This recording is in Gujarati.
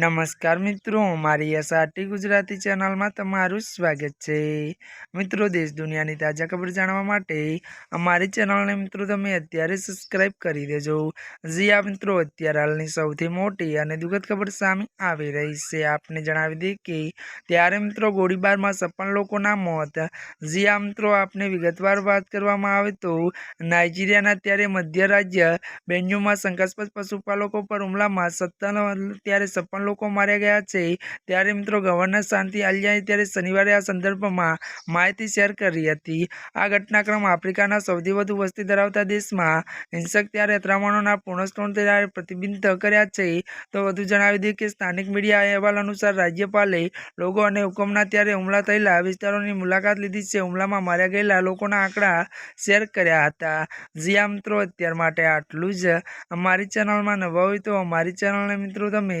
નમસ્કાર મિત્રો, મારી એસઆરટી ગુજરાતી ચેનલમાં તમારું સ્વાગત છે. મિત્રો, દેશ દુનિયાની તાજા ખબર જાણવા માટે અમારી ચેનલને મિત્રો તમે અત્યારે સબસ્ક્રાઇબ કરી દેજો. જી આ મિત્રો, અત્યારે હાલની સૌથી મોટી અને દુઃખદ ખબર સામે આવી રહી છે. આપને જણાવી દઈએ કે ત્યારે મિત્રો ગોળીબારમાં છપ્પન લોકોના મોત. જી આ મિત્રો, આપને વિગતવાર વાત કરવામાં આવે તો નાઇજીરિયાના ત્યારે મધ્ય રાજ્ય બેન્યુમાં શંકાસ્પદ પશુપાલકો પર હુમલામાં સત્તાનો, ત્યારે છપ્પન લોકો માર્યા ગયા છે. ત્યારે મિત્રો ગવર્નર શાંતિ આલિયાએ ત્યારે શનિવારે આ સંદર્ભમાં માહિતી શેર કરી હતી. આ ઘટનાક્રમ આફ્રિકાના સૌથી વધુ વસ્તી ધરાવતા દેશમાં હિંસક ત્યારે અથડામણોના પૂર્ણસ્તોણ ત્યારે પ્રતિબિંબ કર્યા છે. તો વધુ જણાવી દઈએ કે સ્થાનિક મીડિયા અહેવાલ અનુસાર રાજ્યપાલે લોકો અને હુકમના ત્યારે હુમલા થયેલા વિસ્તારોની મુલાકાત લીધી છે. હુમલામાં માર્યા ગયેલા લોકોના આંકડા શેર કર્યા હતા. જી મિત્રો, અત્યાર માટે આટલું જ. અમારી ચેનલમાં નવા હોય તો અમારી ચેનલને મિત્રો તમે